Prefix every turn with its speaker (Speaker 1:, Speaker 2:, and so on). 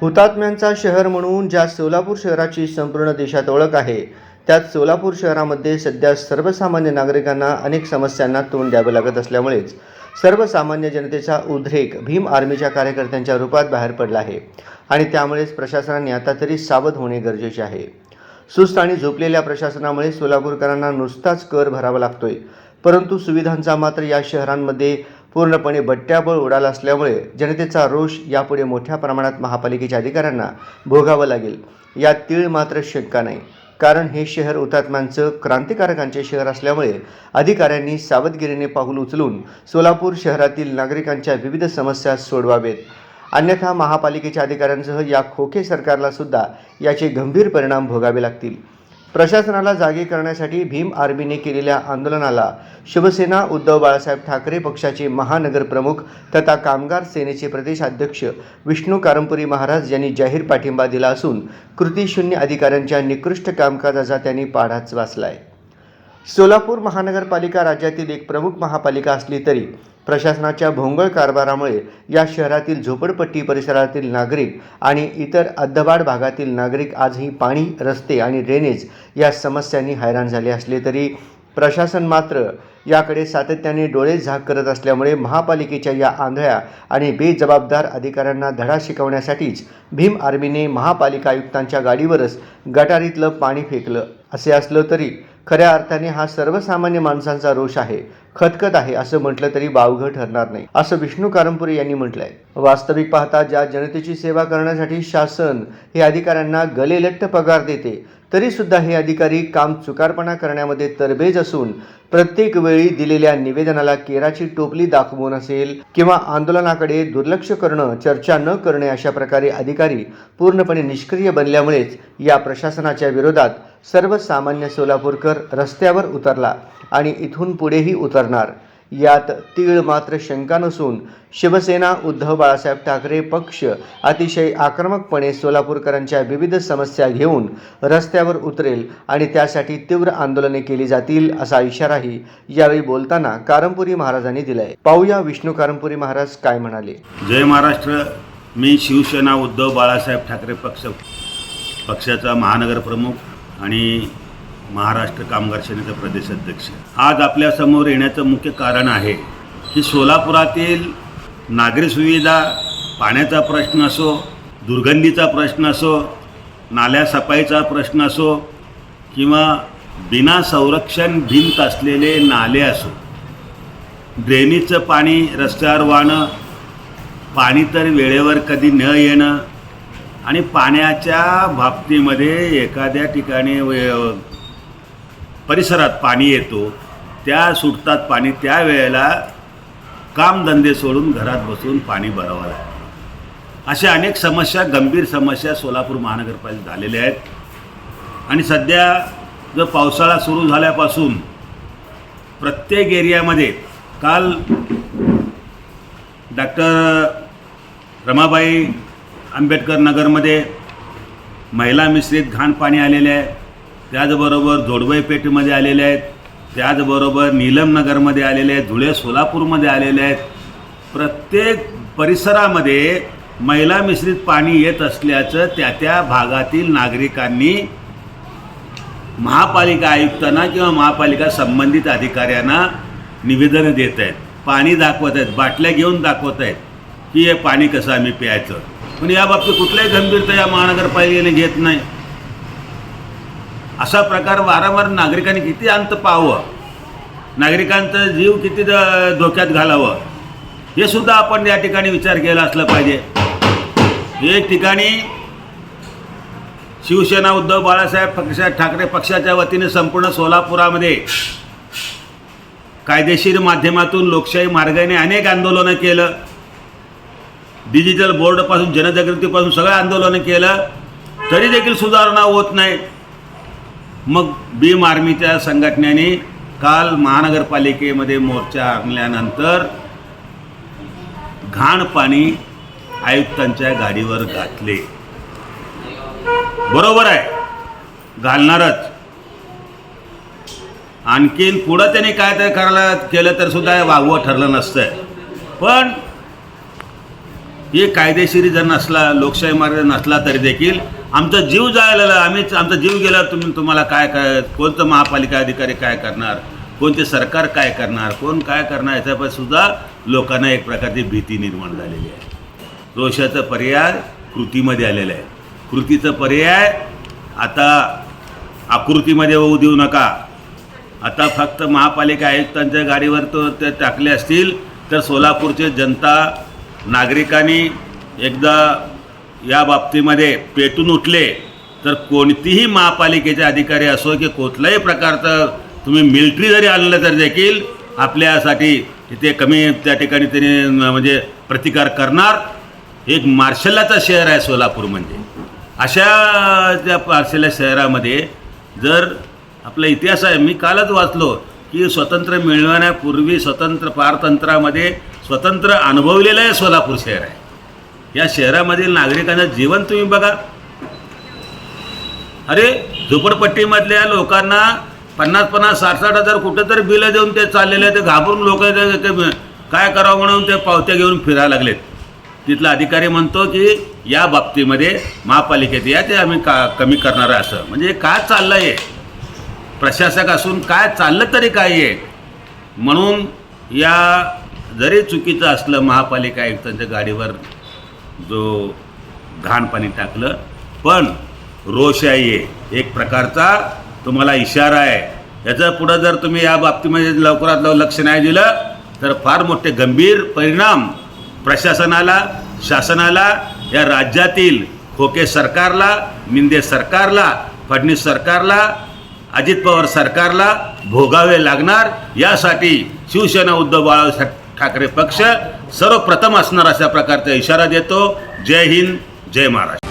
Speaker 1: हुतात्म्यांचा शहर म्हणून ज्या सोलापूर शहराची संपूर्ण देशात ओळख आहे त्यात सोलापूर शहरामध्ये सध्या सर्वसामान्य नागरिकांना अनेक समस्यांना तोंड द्यावं लागत असल्यामुळेच सर्वसामान्य जनतेचा उद्रेक भीम आर्मीच्या कार्यकर्त्यांच्या रूपात बाहेर पडला आहे आणि त्यामुळेच प्रशासनाने आता तरी सावध होणे गरजेचे आहे. सुस्त आणि झोपलेल्या प्रशासनामुळे सोलापूरकरांना नुसताच कर भरावा लागतोय परंतु सुविधांचा मात्र या शहरांमध्ये पूर्णपणे बट्ट्याबळ उडाला असल्यामुळे जनतेचा रोष यापुढे मोठ्या प्रमाणात महापालिकेच्या अधिकाऱ्यांना भोगावं लागेल. यात तीळ मात्र शंका नाही. कारण हे शहर हुतात्म्यांचं क्रांतिकारकांचे शहर असल्यामुळे अधिकाऱ्यांनी सावधगिरीने पाऊल उचलून सोलापूर शहरातील नागरिकांच्या विविध समस्या सोडवावेत. अन्यथा महापालिकेच्या अधिकाऱ्यांसह या खोके सरकारला सुद्धा याचे गंभीर परिणाम भोगावे लागतील. प्रशासनाला जागे करण्यासाठी भीम आर्मीने केलेल्या आंदोलनाला शिवसेना उद्धव बाळासाहेब ठाकरे पक्षाचे महानगरप्रमुख तथा कामगार सेनेचे प्रदेशाध्यक्ष विष्णू कारंपुरी महाराज यांनी जाहीर पाठिंबा दिला असून कृतीशून्य अधिकाऱ्यांच्या निकृष्ट कामकाजाचा त्यांनी पाढाच वाचलाय. सोलापूर महानगरपालिका राज्यातील एक प्रमुख महापालिका असली तरी प्रशासनाच्या भोंगळ कारभारामुळे या शहरातील झोपडपट्टी परिसरातील नागरिक आणि इतर अद्दबाड भागातील नागरिक आजही पाणी रस्ते आणि ड्रेनेज या समस्यांनी हैराण झाले असले तरी प्रशासन मात्र याकडे सातत्याने डोळे झाक करत असल्यामुळे महापालिकेच्या या आंधळ्या आणि बेजबाबदार अधिकाऱ्यांना धडा शिकवण्यासाठीच भीम आर्मीने महापालिका आयुक्तांच्या गाडीवरच गटारीतलं पाणी फेकलं. असे असलं तरी खऱ्या अर्थाने हा सर्वसामान्य माणसांचा रोष आहे खतखत आहे असं म्हटलं तरी बावघ ठरणार नाही असं विष्णू कारंपुरे यांनी म्हटलंय. वास्तविक पाहता ज्या जनतेची सेवा करण्यासाठी शासन हे अधिकाऱ्यांना गलेलट्ट पगार देते तरी सुद्धा हे अधिकारी काम चुकारपणा करण्यामध्ये तरबेज असून प्रत्येक वेळी दिलेल्या निवेदनाला केराची टोपली दाखवून असेल किंवा आंदोलनाकडे दुर्लक्ष करणं चर्चा न करणे अशा प्रकारे अधिकारी पूर्णपणे निष्क्रिय बनल्यामुळेच या प्रशासनाच्या विरोधात सर्वसामान्य सोलापूरकर रस्त्यावर उतरला आणि इथून पुढेही उतरणार. यात तीळ मात्र शंका नसून शिवसेना उद्धव बाळासाहेब ठाकरे पक्ष अतिशय आक्रमकपणे सोलापूरकरांच्या विविध समस्या घेऊन रस्त्यावर उतरेल आणि त्यासाठी तीव्र आंदोलने केली जातील असा इशाराही यावेळी बोलताना कारंपुरी महाराजांनी दिलाय. पाहूया विष्णू कारंपुरी महाराज काय म्हणाले.
Speaker 2: जय महाराष्ट्र. मी शिवसेना उद्धव बाळासाहेब ठाकरे पक्ष पक्षाचा महानगर प्रमुख आणि महाराष्ट्र कामगार सेनेचा प्रदेशाध्यक्ष. आज आपल्यासमोर येण्याचं मुख्य कारण आहे की सोलापुरातील नागरी सुविधा पाण्याचा प्रश्न असो दुर्गंधीचा प्रश्न असो नाल्या सफाईचा प्रश्न असो किंवा बिना संरक्षण भिंत असलेले नाले असो ड्रेनेजचं पाणी रस्त्यावर वाहणं पाणी तर वेळेवर कधी न येणं आणि पाण्याच्या बाबतीमध्ये एखाद्या ठिकाणी परिसरात पाणी येतो त्या सुटतात पाणी त्या वेळेला कामधंदे सोडून घरात बसून पाणी भरावं लागतं. अशा अनेक समस्या गंभीर समस्या सोलापूर महानगरपालिकेत झालेल्या आहेत. आणि सध्या जो पावसाळा सुरू झाल्यापासून प्रत्येक एरियामध्ये काल डॉक्टर रमाबाई आंबेडकर नगरमध्ये महिला मिश्रित घाण पाणी आलेले आहे. त्याचबरोबर जोडवई पेठमध्ये आलेले आहेत. त्याचबरोबर नीलमनगरमध्ये आलेले आहेत. धुळे सोलापूरमध्ये आलेले आहेत. प्रत्येक परिसरामध्ये महिला मिश्रित पाणी येत असल्याचं त्या त्या भागातील नागरिकांनी महापालिका आयुक्तांना किंवा महापालिका संबंधित अधिकाऱ्यांना निवेदनं देत आहेत. पाणी दाखवत आहेत. बाटल्या घेऊन दाखवत आहेत की हे पाणी कसं आम्ही प्यायचं? पण या बाबतीत कुठल्याही गंभीरता या महानगरपालिकेने घेत नाही. असा प्रकार वारंवार नागरिकांनी किती अंत पाहावं? नागरिकांचा जीव किती धोक्यात घालावं? हे सुद्धा आपण या ठिकाणी विचार केला असला पाहिजे. एक ठिकाणी शिवसेना उद्धव बाळासाहेब पक्ष ठाकरे पक्षाच्या वतीने संपूर्ण सोलापुरामध्ये कायदेशीर माध्यमातून लोकशाही मार्गाने अनेक आंदोलनं केलं. डिजिटल बोर्डपासून जनजागृतीपासून सगळं आंदोलनं केलं तरी देखील सुधारणा होत नाही. मग भीम आर्मीच्या संघटनेने काल महानगरपालिकेमध्ये मोर्चा आणल्यानंतर घाण पाणी आयुक्तांच्या गाडीवर घातले. बरोबर आहे. घालणारच. आणखीन पुढं त्यांनी काय तर करायला केलं तर सुद्धा वागवं ठरलं नसतं पण हे कायदेशीर जर नसला लोकशाही मार्ग नसला तरी देखील आमचा जीव जायला आम्हीच आमचा जीव गेला तुम्ही तुम्हाला काय काय कोणतं महापालिका अधिकारी काय करणार? कोणते सरकार काय करणार? कोण काय करणार? याच्यापासून सुद्धा लोकांना एक प्रकारची भीती निर्माण झालेली आहे. रोषाचा पर्याय कृतीमध्ये आलेला आहे. कृतीचा पर्याय आता आकृतीमध्ये होऊ देऊ नका. आता फक्त महापालिका आयुक्तांच्या गाडीवर तो ते टाकले असतील तर सोलापूरचे जनता नागरिकांनी एकदा या बाबतीमध्ये पेटून उठले तर कोणतीही महापालिकेचे अधिकारी असो की कुठल्याही प्रकारचं तुम्ही मिलिटरी जरी आणलं तर देखील आपल्यासाठी तिथे कमी त्या ठिकाणी त्यांनी म्हणजे प्रतिकार करणार. एक मार्शलाचं शहर आहे सोलापूर म्हणजे. अशा त्या मार्शला शहरामध्ये जर आपला इतिहास आहे मी कालच वाचलो की स्वतंत्र मिळवण्यापूर्वी स्वतंत्र पारतंत्रामध्ये स्वतंत्र अनुभवलेलं आहे सोलापूर शहर आहे. या शहरामधील नागरिकांचं जीवन तुम्ही बघा. अरे झोपडपट्टीमधल्या लोकांना पन्नास पन्नास साठ साठ हजार कुठं तर बिलं देऊन ते चाललेले आहे ते घाबरून लोक काय करावं म्हणून ते पावत्या घेऊन फिरायला लागलेत. तिथला अधिकारी म्हणतो की या बाबतीमध्ये महापालिकेत या ते आम्ही का कमी करणार आहे असं. म्हणजे काय चाललं आहे प्रशासक असून काय चाललं तरी काय आहे म्हणून या जरी चुकीचं असलं महापालिका आयुक्तांच्या गाडीवर जो घाण पाणी टाकलं पण रोषाई आहे एक प्रकारचा तुम्हाला इशारा आहे. याचं पुढं जर तुम्ही या बाबतीमध्ये लवकरात लवकर लक्ष नाही दिलं तर फार मोठे गंभीर परिणाम प्रशासनाला शासनाला या राज्यातील खोके सरकारला मिंदे सरकारला फडणवीस सरकारला अजित पवार सरकारला भोगावे लागणार. यासाठी शिवसेना उद्धव बाळासाहेब ठाकरे पक्ष सर्वप्रथम असणार अशा प्रकारचा इशारा देतो. जय हिंद जय महाराष्ट्र.